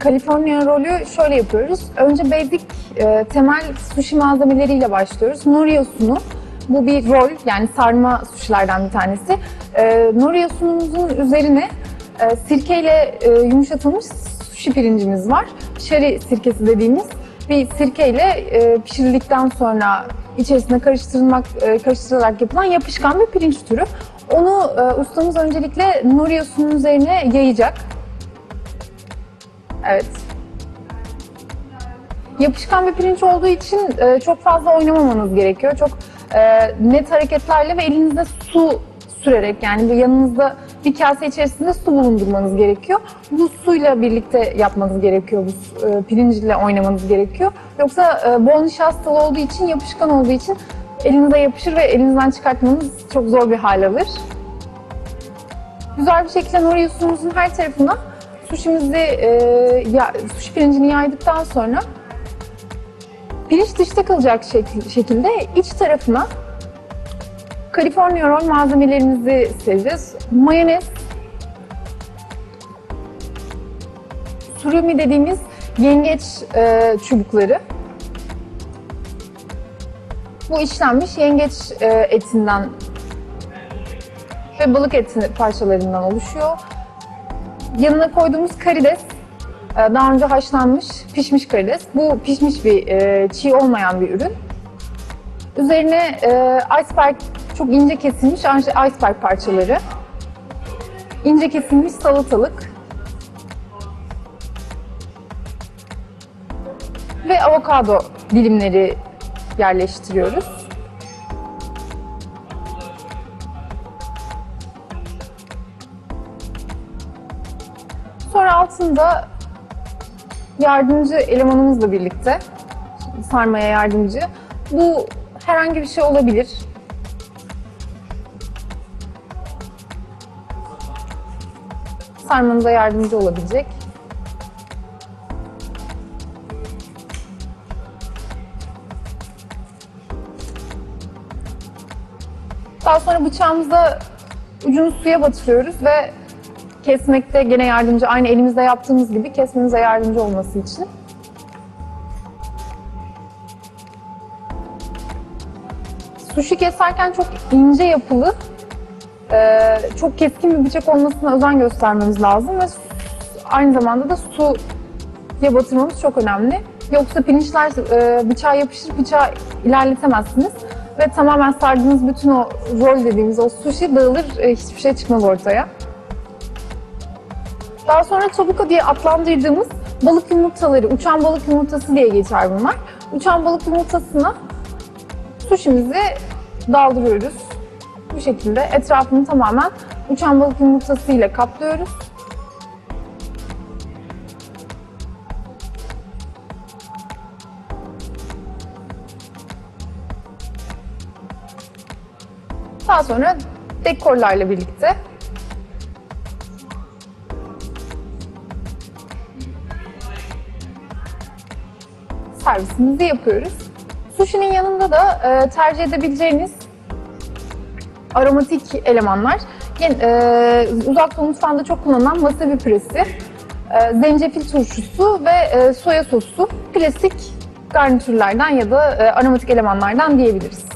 California rolü şöyle yapıyoruz. Önce basic e, temel sushi malzemeleriyle başlıyoruz. Nori yosunu. Bu bir rol yani sarma sushilerden bir tanesi. E, nori yosunumuzun üzerine e, sirkeyle e, yumuşatılmış sushi pirincimiz var. Şari sirkesi dediğimiz bir sirkeyle e, pişirildikten sonra içerisine karıştırılmak, e, karıştırılarak yapılan yapışkan bir pirinç türü. Onu e, ustamız öncelikle nori yosunun üzerine yayacak. Evet. Yapışkan bir pirinç olduğu için e, çok fazla oynamamanız gerekiyor. Çok e, net hareketlerle ve elinizde su sürerek yani bir yanınızda bir kase içerisinde su bulundurmanız gerekiyor. Bu suyla birlikte yapmanız gerekiyor, bu e, pirinçle oynamanız gerekiyor. Yoksa e, bol nişastalı olduğu için, yapışkan olduğu için elinize yapışır ve elinizden çıkartmanız çok zor bir hal alır. Güzel bir şekilde yosunumuzun her tarafına sushimizi, e, ya, sushi pirincini yaydıktan sonra pirinç dışta kalacak şekil- şekilde iç tarafına California roll malzemelerimizi sereceğiz. Mayonez, surimi dediğimiz yengeç e, çubukları. Bu işlenmiş yengeç e, etinden ve balık eti parçalarından oluşuyor. Yanına koyduğumuz karides, e, daha önce haşlanmış, pişmiş karides. Bu pişmiş bir, e, çiğ olmayan bir ürün. Üzerine e, iceberg, çok ince kesilmiş iceberg parçaları. ince kesilmiş salatalık. Ve avokado dilimleri yerleştiriyoruz. Sonra altında yardımcı elemanımızla birlikte sarmaya yardımcı. Bu herhangi bir şey olabilir. Sarmanıza yardımcı olabilecek. Daha sonra bıçağımıza ucunu suya batırıyoruz ve kesmekte gene yardımcı, aynı elimizde yaptığımız gibi kesmemize yardımcı olması için. Sushi keserken çok ince yapılı, e, çok keskin bir bıçak olmasına özen göstermemiz lazım ve aynı zamanda da suya batırmamız çok önemli. Yoksa pirinçler e, bıçağa yapışır, bıçağı ilerletemezsiniz ve tamamen sardığınız bütün o rol dediğimiz o sushi dağılır, e, hiçbir şey çıkmaz ortaya. Daha sonra tabuka diye adlandırdığımız balık yumurtaları, uçan balık yumurtası diye geçer bunlar. Uçan balık yumurtasına suşimizi daldırıyoruz. Bu şekilde etrafını tamamen uçan balık yumurtası ile kaplıyoruz. Daha sonra dekorlarla birlikte servisimizi yapıyoruz. Sushi'nin yanında da e, tercih edebileceğiniz aromatik elemanlar. Yine, e, uzak doğu mutfağında çok kullanılan wasabi püresi, e, zencefil turşusu ve e, soya sosu klasik garnitürlerden ya da e, aromatik elemanlardan diyebiliriz.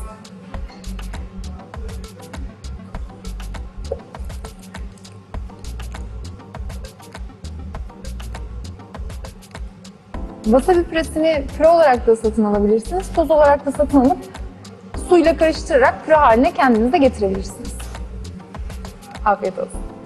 Wasabi püresini püre olarak da satın alabilirsiniz. Toz olarak da satın alıp suyla karıştırarak püre haline kendinize getirebilirsiniz. Afiyet olsun.